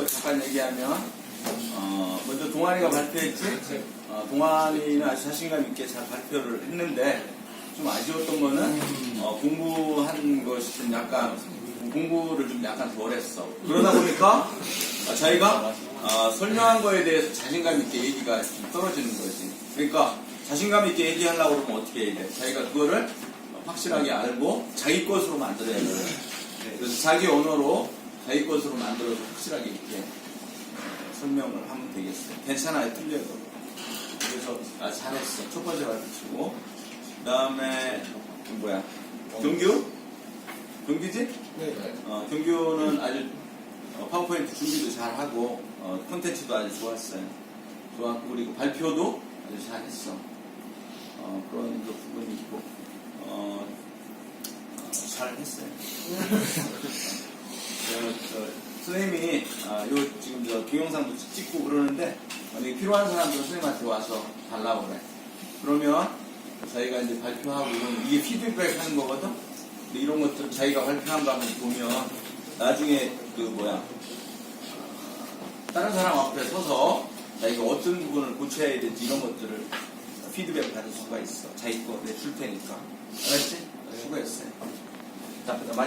거 잠깐 얘기하면 어, 먼저 동환이가 발표했지. 어, 동환이는 아주 자신감 있게 잘 발표를 했는데 좀 아쉬웠던 거는 어, 공부한 것이 좀 약간 공부를 좀 약간 덜 했어. 그러다 보니까 아, 자기가 아, 설명한 거에 대해서 자신감 있게 얘기가 좀 떨어지는 거지. 그러니까 자신감 있게 얘기하려고 그러면 어떻게 해야 돼? 자기가 그거를 확실하게 알고 자기 것으로 만들어야 돼. 그래서 자기 언어로 자기 것으로 만들어서 확실하게 이렇게 어, 설명을 하면 되겠어요. 괜찮아요, 틀려도. 그래서 아, 잘했어. 첫 번째 발표치고. 그 다음에 뭐야? 경규? 경규지? 네. 어, 경규는 아주 어, 파워포인트 준비도 잘하고 어, 콘텐츠도 아주 좋았어요. 좋았고 그리고 발표도 아주 잘했어. 어, 그런 그 부분이 있고 어, 어, 잘했어요. 선생님이 아, 요 지금 저 동영상도 찍고 그러는데 만약에 필요한 사람들은 선생님한테 와서 달라고 그래. 그러면 자기가 이제 발표하고 이런 이게 피드백 하는 거거든. 근데 이런 것들 자기가 발표한 거 한번 보면 나중에 그 뭐야 다른 사람 앞에 서서 자기가 어떤 부분을 고쳐야 될지 이런 것들을 피드백 받을 수가 있어. 자기 거 내줄 테니까. 알았지? 수고했어요. 자, 마-